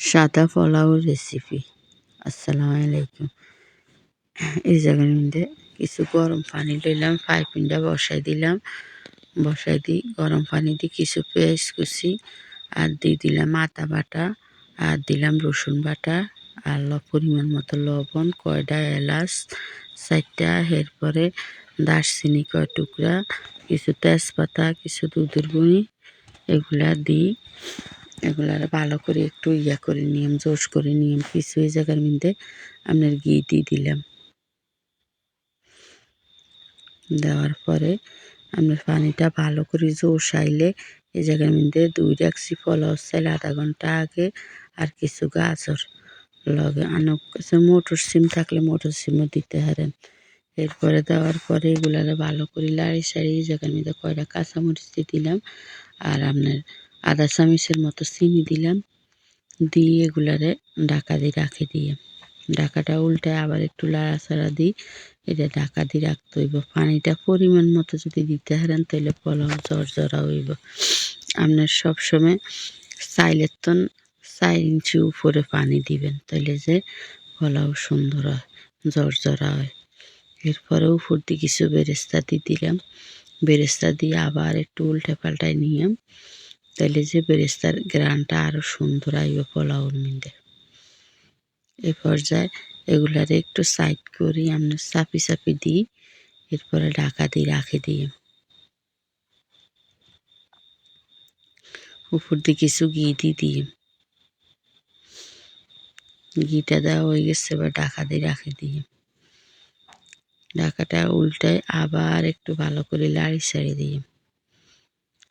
সাদা পোলাও রেসিপি আসসালামু আলাইকুম এই জায়গার মধ্যে কিছু গরম পানি লইলাম পাইপিনটা বসাই দিলাম বসাই দিই গরম পানি দিয়ে কিছু পেঁয়াজ কুচি আর দিয়ে দিলাম আদা বাটা আর দিলাম রসুন বাটা, আর পরিমাণ মতো লবণ, কয়টা এলাচ, চারটা, এরপরে দারচিনি কয় টুকরা, কিছু তেজপাতা, কিছু দুধের গুঁড়ি, এগুলা দিই এগুলার ভালো করে একটু ইয়া করে নিয়ম, জোশ করে নিয়ম, কিছু এই জায়গার মধ্যে আপনার ঘি দিয়ে দিলাম। দেওয়ার পরে আপনার পানিটা ভালো করে জোশ আইলে এই জায়গার মধ্যে দুই রাখছি পোলাও চাইল আধা ঘণ্টা আগে আর কিছু গাজর। লগে আনক কাছে মোটর সিম থাকলে মোটর সিমও দিতে পারেন। এরপরে দেওয়ার পরে এগুলারে ভালো করে লাড়ি সারি এই জায়গার মধ্যে কয়টা কাঁচামরিচ দিয়ে দিলাম। আর আপনার আধা চামচের মতো চিনি দিলাম। দিয়ে এগুলারে ঢাকা দিয়ে রাখে দিয়ে। ঢাকাটা উল্টে আবার একটু লাড়াচাড়া দিই। এটা ঢাকা দিয়ে রাখতে হইব। পানিটা পরিমাণ মতো যদি দিতে হারেন তাহলে পোলাও জরা হইব। আপনার সবসময় চাইলের তন চার ইঞ্চি উপরে পানি দিবেন তাহলে যে পলাও সুন্দর হয় জরা হয়। এরপরে উপর দিয়ে কিছু বেরেস্তা দিয়ে দিলাম। বেরেস্তা দিয়ে আবার একটু উল্টে পাল্টায় নিয়ে তাহলে যে বেরেস্তার গ্রানটা আরও সুন্দর আইব পোলাওর মধ্যে এ পর্যায়ে এগুলারে একটু সাইড করি আমরা চাপি চাপি দিই, এরপরে ঢাকা দিয়ে রাখে দিয়ে। উপর দিয়ে কিছু ঘি দিয়ে দিই। ঘিটা দেওয়া হয়ে গেছে, এবার ঢাকা দিয়ে রাখে দিয়ে। ঢাকাটা উল্টায় আবার একটু ভালো করে লাড়ি সাড়ি দিয়ে।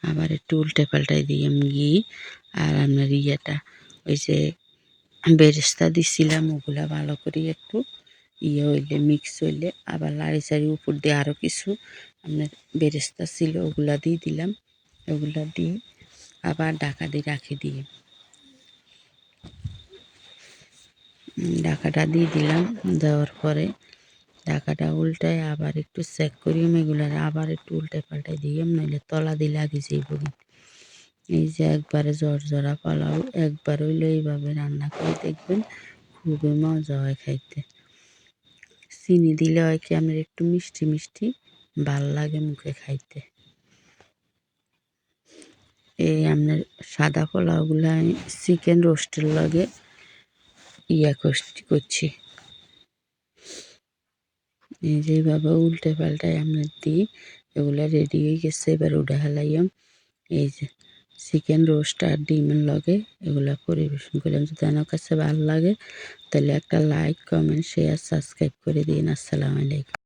আবার একটু উল্টে পাল্টাই দিই ঘি আর আপনার ইয়েটা। ওই যে বেরেস্তা দিছিলাম, ওগুলা ভালো করে একটু ইয়ে হইলে মিক্স হইলে। আবার লাড়ি চাড়ি উপর দিয়ে আরও কিছু আপনার বেরেস্তা ছিল, ওগুলা দিয়ে দিলাম। ওগুলা দিয়ে আবার ঢাকা দিয়ে রাখি দিয়ে। ঢাকাটা দিয়ে দিলাম, দেওয়ার পরে ঢাকাটা উল্টায় আবার একটু চেক করি এগুলো আবার একটু উল্টে পাল্টাই দিই নইলে তলা দিয়ে লাগি যাইব এই যে একবারে জ্বর জরা পালাও, একবার হইলে এইভাবে রান্না করে দেখবেন খুবই মজা হয় খাইতে। চিনি দিলে হয় কি আমার একটু মিষ্টি মিষ্টি, ভালো লাগে মুখে খাইতে। এই আপনার সাদা পোলাওগুলো আমি চিকেন রোস্টের লগে ইয়া করছি। এই যেভাবে উল্টে পাল্টায় আমরা দিই এগুলো রেডি হয়ে গেছে, এবার উডে হালাইয়াম। এই যে চিকেন রোস্ট আর ডিমের লগে এগুলো পরিবেশন করলাম। যদি আমার কাছে ভালো লাগে, তাহলে একটা লাইক কমেন্ট শেয়ার সাবস্ক্রাইব করে দিন। আসসালামু আলাইকুম।